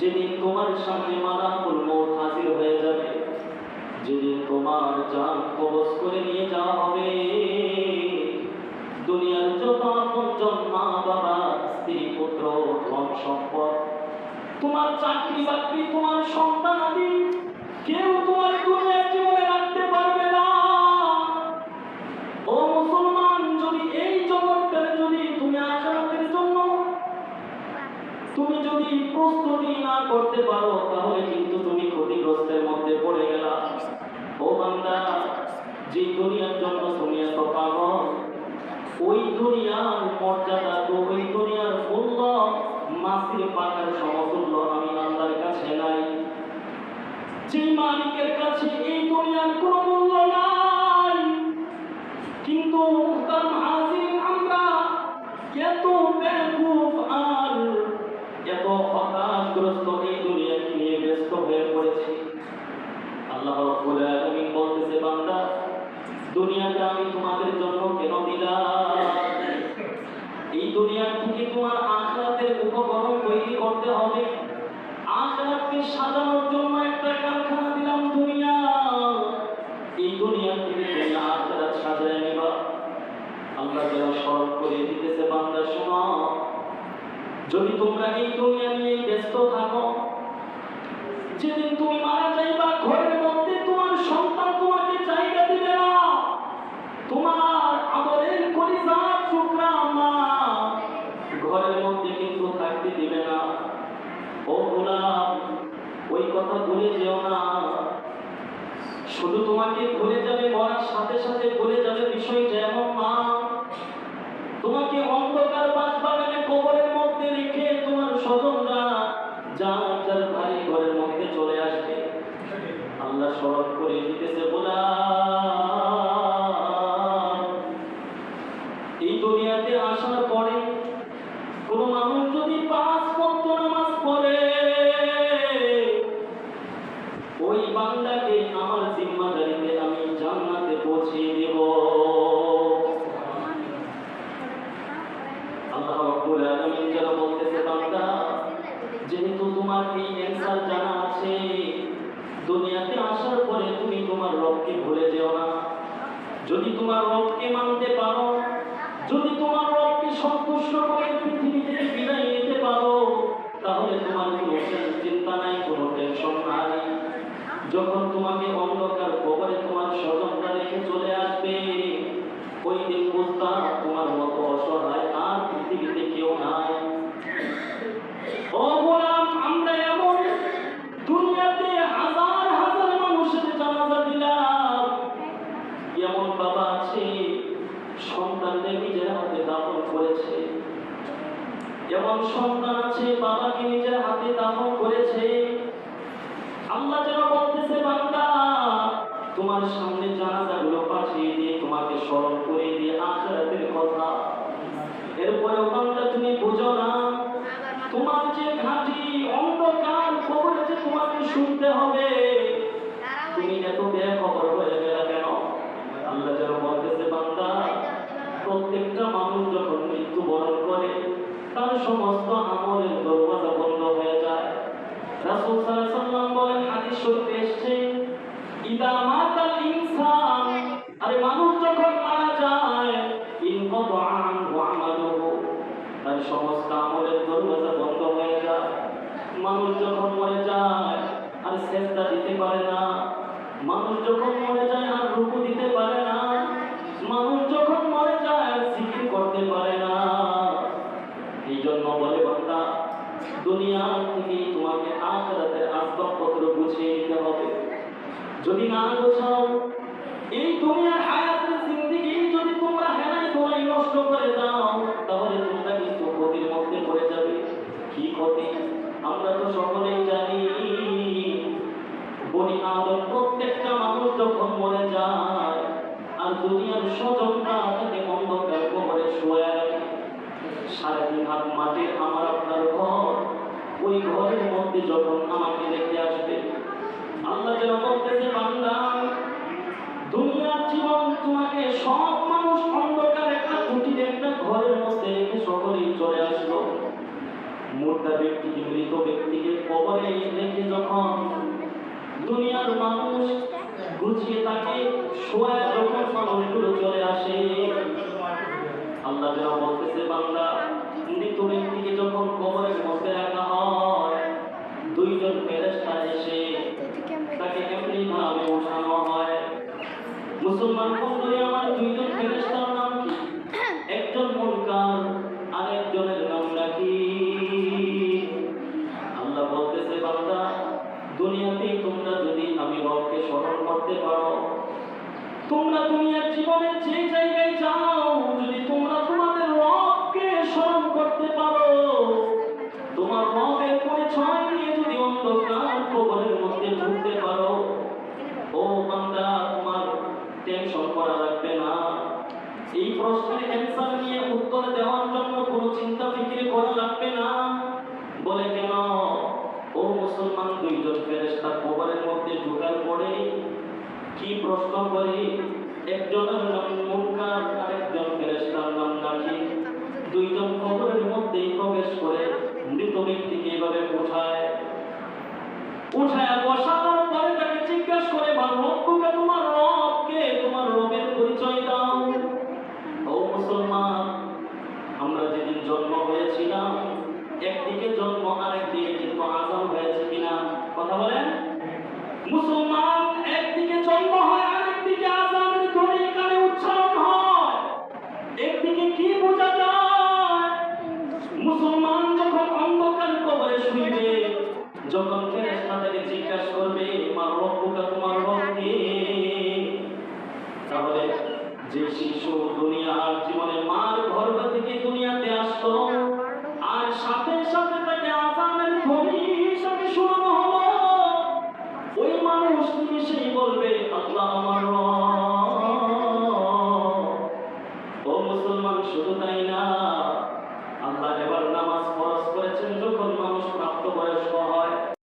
যেদিন তোমার সামনে মালাকুল মৌত হাজির হয়ে যাবে, যেদিন তোমার জান কবজ করে নিয়ে যাওয়া হবে। দুনিয়ার যত আপনজন মা বাবা, স্ত্রী, পুত্র, ধন সম্পদ, তোমার চাকরি বাকরি, তোমার সন্তান আদি, কেউ তুমি যদি প্রস্তুতি না করতে পারো, তাহলে কিন্তু তুমি ক্ষতিগ্রস্তের মধ্যে পড়ে গেলা। ও বান্দা, যে দুনিয়ার জন্য তুমি এত পাগল, ওই দুনিয়ার মর্যাদা তো ওই দুনিয়ার মূল্য, মাসির পাকার সমতুল্য আমি আল্লাহর কাছে নাই। যে মালিকের কাছে এই দুনিয়ার কোনো মূল্য নাই, কিন্তু আমরা এত আর এত হতাশগ্রস্ত এই দুনিয়াকে নিয়ে ব্যস্ত হয়ে পড়েছি। আল্লাহ রাব্বুল আলামিন বলতেছে, বান্দা, দুনিয়াটা আমি তোমাদের জন্য কেন দিলাম? এই দুনিয়া থেকে তোমার আখরাতের উপকরণ তৈরি করতে হবে। আখরাতকে সাজানোর জন্য একটা কারখানা দিলাম দুনিয়া। এই দুনিয়া থেকে তুমি আখরাত সাজায় নিবা। আল্লাহ যেন স্মরণ করে দিতেছে, বান্দা যদি তোমরা এই দুনিয়া নিয়ে ব্যস্ত থাকো, যেদিন তুমি মারা যাইবা, ঘরের মধ্যে তোমার সন্তান তোমাকে জায়গা দিবে না। তোমার আদরের কলিজার টুকরা মা ঘরের মধ্যে কিন্তু থাকতে দিবে না। ও গোলাম, ওই কথা ভুলে যেও না। শুধু তোমাকে ভুলে যাবে মরার সাথে সাথে ভুলে যাবে বিষয়টা এমন মা তোমাকে অন্ধকার বাসবাগানে কবরের মধ্যে রেখে তোমার স্বজনরা যার যার ভাই ঘরের মধ্যে চলে আসবে। আল্লাহ স্মরণ করে দিতেছে বলা এই দুনিয়াতে আসার পরে কোন মানুষ যদি পাঁচ ওয়াক্ত নামাজ পড়ে, ওই বান্দাকে যেহেতু তোমার এই অ্যান্সার জানা আছে। দুনিয়াতে আসার পরে তুমি তোমার রবকে ভুলে যেও না। যদি তোমার রবকে মানতে পারো, যদি তোমার রবকে সন্তুষ্ট করে পৃথিবীতে বিদায় নিতে পারো তাহলে তোমার কোনো চিন্তা নাই কোনো টেনশন নাই যখন তোমাকে অন্ধকার কবরে তোমার স্বজনরা রেখে চলে আসবে ওই দিন বুঝতা তোমার মতো অসহায় আর পৃথিবীতে কেউ নাই ও গোলাম আমরা এমন দুনিয়াতে হাজার হাজার মানুষের জানাজা দিলাম এমন বাবা আছে সন্তানদের নিজের হাতে দাফন করেছে এমন সন্তান আছে, বাবাকে নিজের হাতে দাফন করেছে। আল্লাহ যেন বলতেছে, বান্দা, তোমার সামনে জানাজাগুলো পাঠিয়ে দিয়ে, তোমাকে স্মরণ করে দিয়ে আখরাতের কথা। এরপরে বান্দা, তুমি বুঝো না, তোমার যে ঘাঁটি, অন্ধকার খবরে যে তোমাকে শুনতে হবে। তুমি এত বেখবর হয়ে গেলে কেন? আল্লাহ যেন বলতেছে, বান্দা, প্রত্যেকটা তার সমস্ত আমলের দরওয়াজা বন্ধ হয়ে যায়। রাসূল সাল্লাল্লাহু আলাইহি হাদিস শরীফে এসেছে, ইদা মাতাল ইনসান, আরে মানুষ যখন মারা যায় ইনকাতা আনহু আমালুহু, তার সমস্ত আমলের দরওয়াজা বন্ধ হয়ে যায় মানুষ যখন মরে যায় আর সেজদা দিতে পারে না মানুষ যখন মরে যায় আর রুকু দিতে পারে না মানুষ যখন মরে যায় আর জিকির করতে পারে না এই জন্য বলে বান্দা দুনিয়া থেকে তোমাকে আখরাতের আসবাবপত্র গুছিয়ে নিতে হবে যদি না গোছাও এই দুনিয়ার হায়াতের জিন্দেগি যদি তোমরা হেলাই তোমায় নষ্ট করে দাও, তাহলে তোমরা কিন্তু ক্ষতির মধ্যে পড়ে যাবে। কি ক্ষতি? আমরা তো সকলেই জানি, বনি আদম প্রত্যেকটা মানুষ যখন মরে যায়, আর দুনিয়ার স্বজনরা তাকে অন্ধকার কবরে শুয়ে রাখে। সারাদিন হাত মাটির আমার আপনার ঘর, ওই ঘরের মধ্যে যখন আমাকে ঘরের মধ্যে এনে সকলেই চলে আসলো। মোটা ব্যক্তিকে, মৃত ব্যক্তিকে কবরে রেখে যখন দুনিয়ার মানুষ গুছিয়ে তাকে শোয়া যখন চলে আসে, আল্লাহ যারা বলতেছে বাংলা মৃত ব্যক্তিকে যখন কবরের মধ্যে রাখা হয়, দুইজন ফেরেস্তা এসে তাকে এমনি ভাবে হয়? মুসলমান আমার দুইজন ফেরেস্তা তোমরা দুনিয়ার জীবনে যে জায়গায় যাও, যদি তোমরা তোমাদের রবকে স্মরণ করতে পারো, তোমার রবের পরিচয় নিয়ে যদি অন্ধকার কবরের মধ্যে ঢুকতে পারো, ও বান্দা, তোমার টেনশন করা লাগবে না। এই প্রশ্নের অ্যান্সার নিয়ে উত্তর দেওয়ার জন্য কোনো চিন্তা ফিকির করা লাগবে না। বলে কেন? ও মুসলমান, দুইজন ফেরেশতা কবরের মধ্যে ঢোকার পরে কি প্রশ্ন করে? একজনের নাম মুনকার। মানুষ তুমি সেই বলবে আল্লাহ আমার